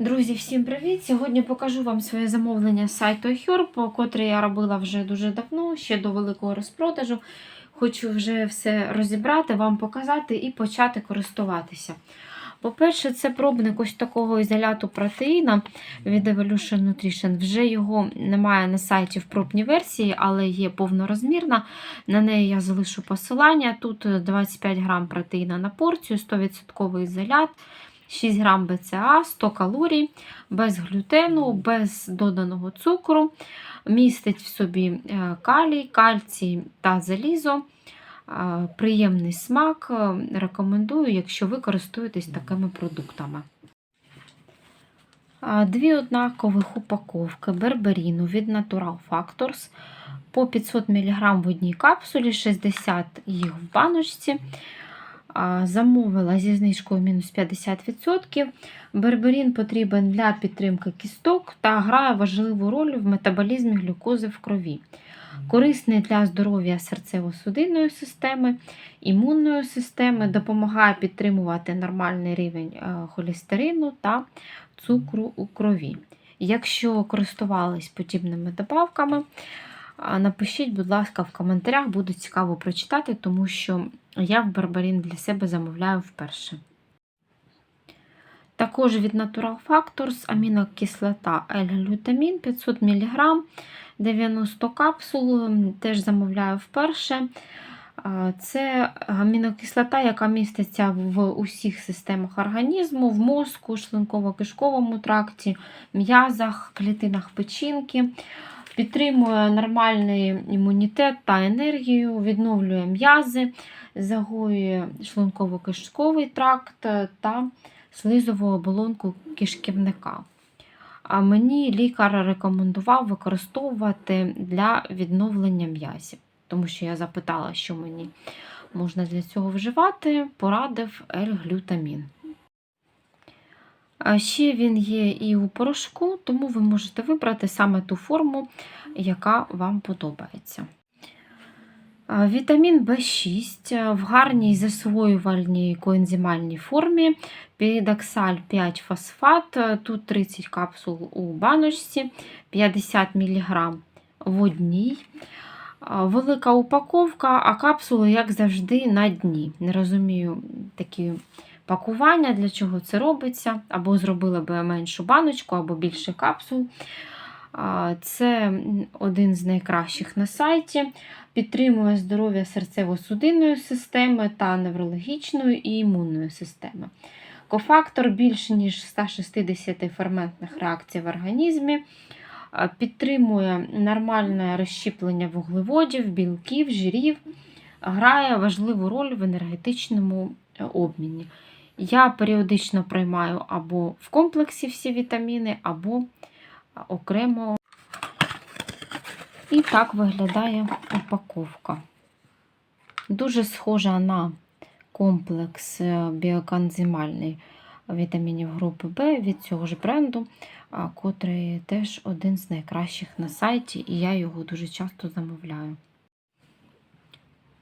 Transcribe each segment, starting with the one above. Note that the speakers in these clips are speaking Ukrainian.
Друзі, всім привіт! Сьогодні покажу вам своє замовлення з сайту iHerb, котре я робила вже дуже давно, ще до великого розпродажу. Хочу вже все розібрати, вам показати і почати користуватися. По-перше, це пробник ось такого ізоляту протеїна від Evolution Nutrition. Вже його немає на сайті в пробній версії, але є повнорозмірна. На неї я залишу посилання. Тут 25 грам протеїна на порцію, 100% ізолят. 6 грам БЦА, 100 калорій, без глютену, без доданого цукру, містить в собі е, калій, кальцій та залізо. Е, Приємний смак. е, Рекомендую, якщо ви користуєтесь такими продуктами. Дві однакових упаковки берберіну від Natural Factors по 500 мг в одній капсулі, 60 їх в баночці. Замовила зі знижкою мінус 50%. Берберін потрібен для підтримки кісток та грає важливу роль в метаболізмі глюкози в крові. Корисний для здоров'я серцево-судинної системи, імунної системи, допомагає підтримувати нормальний рівень е, холестерину та цукру у крові. Якщо користувались подібними добавками, Напишіть, будь ласка, в коментарях, буде цікаво прочитати, тому що я в Барбарін для себе замовляю вперше. Також від Natural Factors амінокислота L-глютамін 500 мг, 90 капсул, теж замовляю вперше. Це амінокислота, яка міститься в усіх системах організму, в мозку, шлунково-кишковому тракті, м'язах, клітинах печінки. Підтримує нормальний імунітет та енергію, відновлює м'язи, загоює шлунково-кишковий тракт та слизову оболонку кишківника. А мені лікар рекомендував використовувати для відновлення м'язів, тому що я запитала, що мені можна для цього вживати, порадив L-глютамін. А ще він є і у порошку, тому ви можете вибрати саме ту форму, яка вам подобається. Вітамін В6 в гарній засвоювальній коензимальній формі. Піридоксаль 5 фосфат, тут 30 капсул у баночці, 50 мг в одній. Велика упаковка, а капсули, як завжди, на дні. Не розумію такі пакування, для чого це робиться, або зробили би меншу баночку, або більше капсул. Це один з найкращих на сайті. Підтримує здоров'я серцево-судинної системи та неврологічної і імунної системи. Кофактор більше ніж 160 ферментних реакцій в організмі. Підтримує нормальне розщіплення вуглеводів, білків, жирів, грає важливу роль в енергетичному е, обміні. Я періодично приймаю або в комплексі всі вітаміни, або окремо. І так виглядає упаковка. Дуже схожа на комплекс е, біоканзимальний вітамінів групи В від цього ж бренду, котрий теж один з найкращих на сайті, і я його дуже часто замовляю.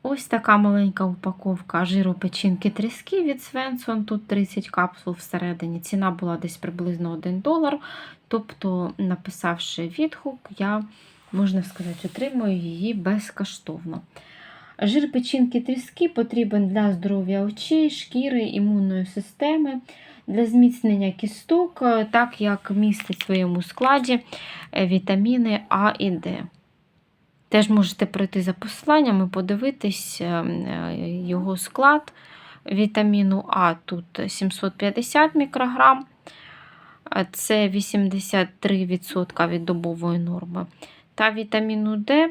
Ось така маленька упаковка жиру печінки тріски від Свенсон. Тут 30 капсул всередині. Ціна була десь приблизно 1 долар. Тобто, написавши відгук, я, можна сказати, отримую її безкоштовно. Жир печінки тріски потрібен для здоров'я очей, шкіри, імунної системи, для зміцнення кісток, так як містить в своєму складі е, вітаміни А і Д. Теж можете пройти за посиланням і подивитись е, е, його склад вітаміну А. Тут 750 мікрограм, це 83% від добової норми. Та вітаміну Д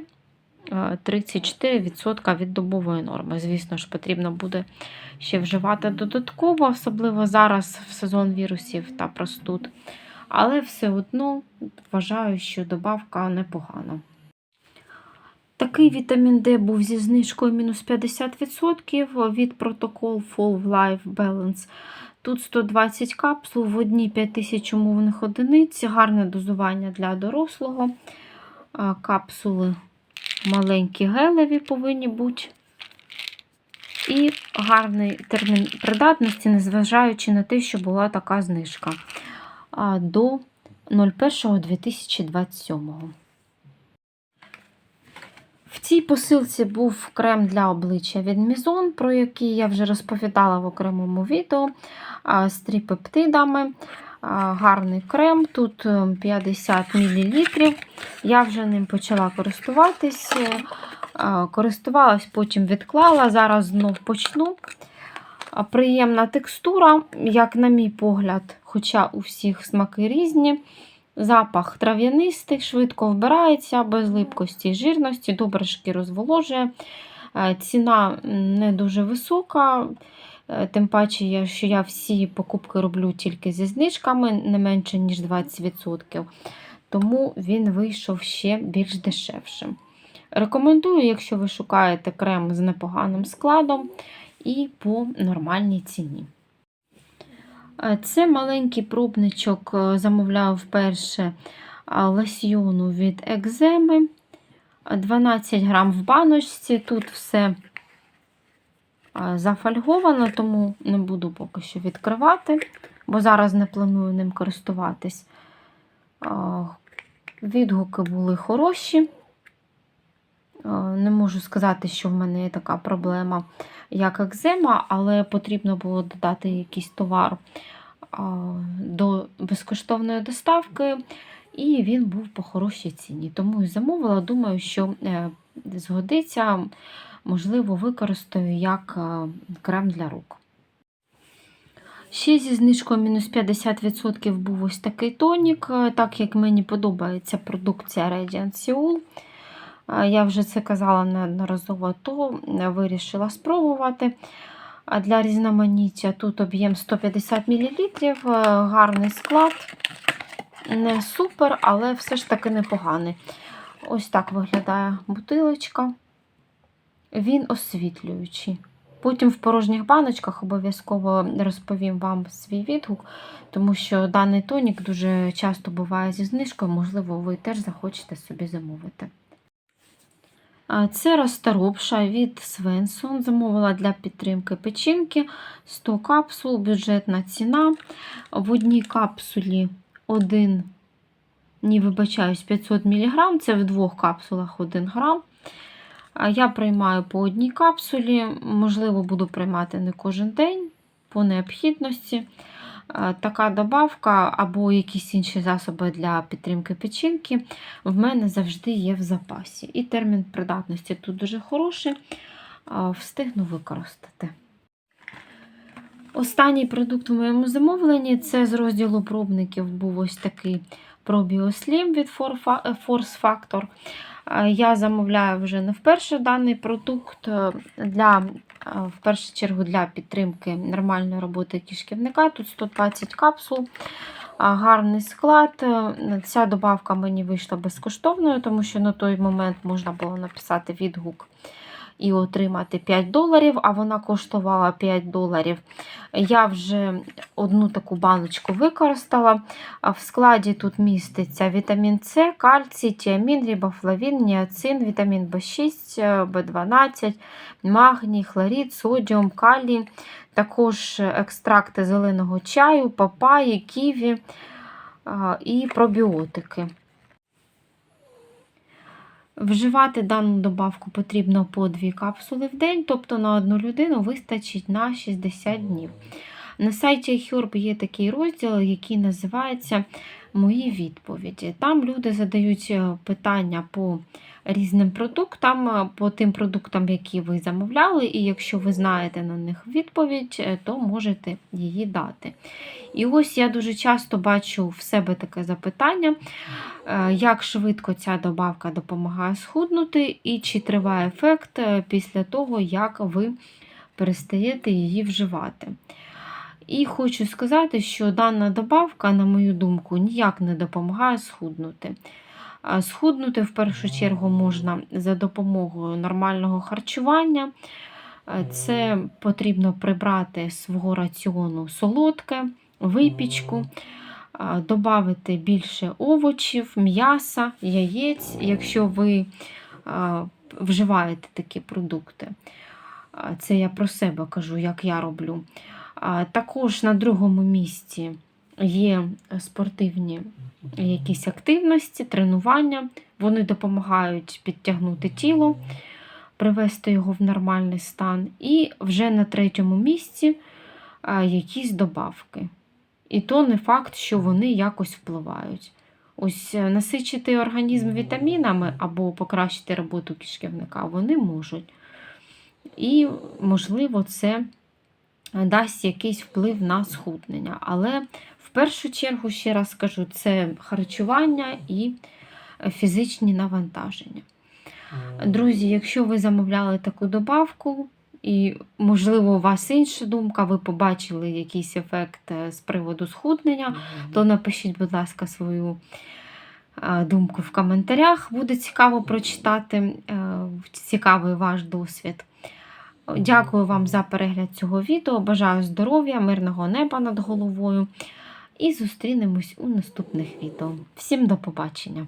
е, 34% від добової норми. Звісно ж, потрібно буде ще вживати додатково, особливо зараз в сезон вірусів та простуд. Але все одно вважаю, що добавка непогана. Такий вітамін D був зі знижкою мінус 50% від протокол Fall Life Balance. Тут 120 капсул, в одній 5000 умовних одиниць, гарне дозування для дорослого. Капсули маленькі гелеві повинні бути. І гарний термін придатності, незважаючи на те, що була така знижка. до 01.2027. В цій посилці був крем для обличчя від Мізон, про який я вже розповідала в окремому відео з трипептидами. А, Гарний крем, тут е, 50 мл. Я вже ним почала користуватись. Користувалась, потім відклала, зараз знов почну. Приємна текстура, як на мій погляд, хоча у всіх смаки різні. Запах трав'янистий, швидко вбирається, без липкості і жирності, добре шкіру зволожує. Е, Ціна не дуже висока. е, Тим паче, що я всі покупки роблю тільки зі знижками, не менше, ніж 20%. Тому він вийшов ще більш дешевшим. Рекомендую, якщо ви шукаєте крем з непоганим складом і по нормальній ціні. Це маленький пробничок, е, замовляв вперше лосьйону від екземи. Е, 12 грам в баночці. Тут все зафольговано, тому не буду поки що відкривати, бо зараз не планую ним користуватись. Відгуки були хороші. Не можу сказати, що в мене є така проблема, як екзема, але потрібно було додати якийсь товар до безкоштовної доставки, і він був по хорошій ціні. Тому і замовила. Думаю, що е, згодиться, можливо, використаю як е, крем для рук. Ще зі знижкою мінус 50% був ось такий тонік, е, так як мені подобається продукція Radiant Seoul. Я вже це казала неодноразово, то вирішила спробувати. Для різноманіття тут об'єм 150 мл, е, гарний склад. Не супер, але все ж таки непоганий. Ось так виглядає бутилочка. Він освітлюючий. Потім в порожніх баночках обов'язково розповім вам свій відгук, тому що даний тонік дуже часто буває зі знижкою, можливо, ви теж захочете собі замовити. Це розторопша від Свенсон. Замовила для підтримки печінки 100 капсул, бюджетна ціна. В одній капсулі 1, ні, вибачаюсь, 500 мг, це в двох капсулах 1 грам. Я приймаю по одній капсулі, можливо, буду приймати не кожен день по необхідності. Е, Така добавка або якісь інші засоби для підтримки печінки в мене завжди є в запасі. І термін придатності тут дуже хороший, встигну використати. Останній продукт в моєму замовленні це з розділу пробників був ось такий ProBioSlim від Force Factor. Е, Я замовляю вже не вперше даний продукт е, для, е, в першу чергу для підтримки нормальної роботи кишківника. Тут 120 капсул, гарний склад. Е, Ця добавка мені вийшла безкоштовною, тому що на той момент можна було написати відгук і отримати 5 доларів, а вона коштувала 5 доларів. Я вже одну таку баночку використала. В складі тут міститься вітамін С, кальцій, тіамін, рибофлавін, ніацин, вітамін В6, В12, магній, хлорід, содіум, калій, також екстракти зеленого чаю, папаї, ківі і пробіотики. Вживати дану добавку потрібно по 2 капсули в день, тобто на одну людину вистачить на 60 днів. На сайті Herb є такий розділ, який називається Мої відповіді. Там люди задають е, питання по різним продуктам, е, по тим продуктам, які ви замовляли, і якщо ви знаєте на них відповідь, е, то можете її дати. І ось я дуже часто бачу в себе таке запитання, як швидко ця добавка допомагає схуднути, і чи триває ефект після того, як ви перестаєте її вживати. І хочу сказати, що дана добавка, на мою думку, ніяк не допомагає схуднути. Схуднути в першу чергу можна за допомогою нормального харчування. Це потрібно прибрати з свого раціону солодке, випічку, додати більше овочів, м'яса, яєць, якщо ви вживаєте такі продукти. Це я про себе кажу, як я роблю. Також на другому місці є спортивні якісь активності, тренування. Вони допомагають підтягнути тіло, привести його в нормальний стан. І вже на третьому місці якісь добавки. І то не факт, що вони якось впливають. Ось е, насичити організм вітамінами або покращити роботу кишківника вони можуть. І, можливо, це дасть якийсь вплив на схуднення. Але в першу чергу, ще раз скажу, це харчування і е, фізичні навантаження. Друзі, якщо ви замовляли таку добавку, і, можливо, у вас інша думка, ви побачили якийсь ефект е, з приводу схуднення, то напишіть, будь ласка, свою е, думку в коментарях. Буде цікаво прочитати цікавий ваш досвід. Дякую вам за перегляд цього відео. Бажаю здоров'я, мирного неба над головою. І зустрінемось у наступних відео. Всім до побачення!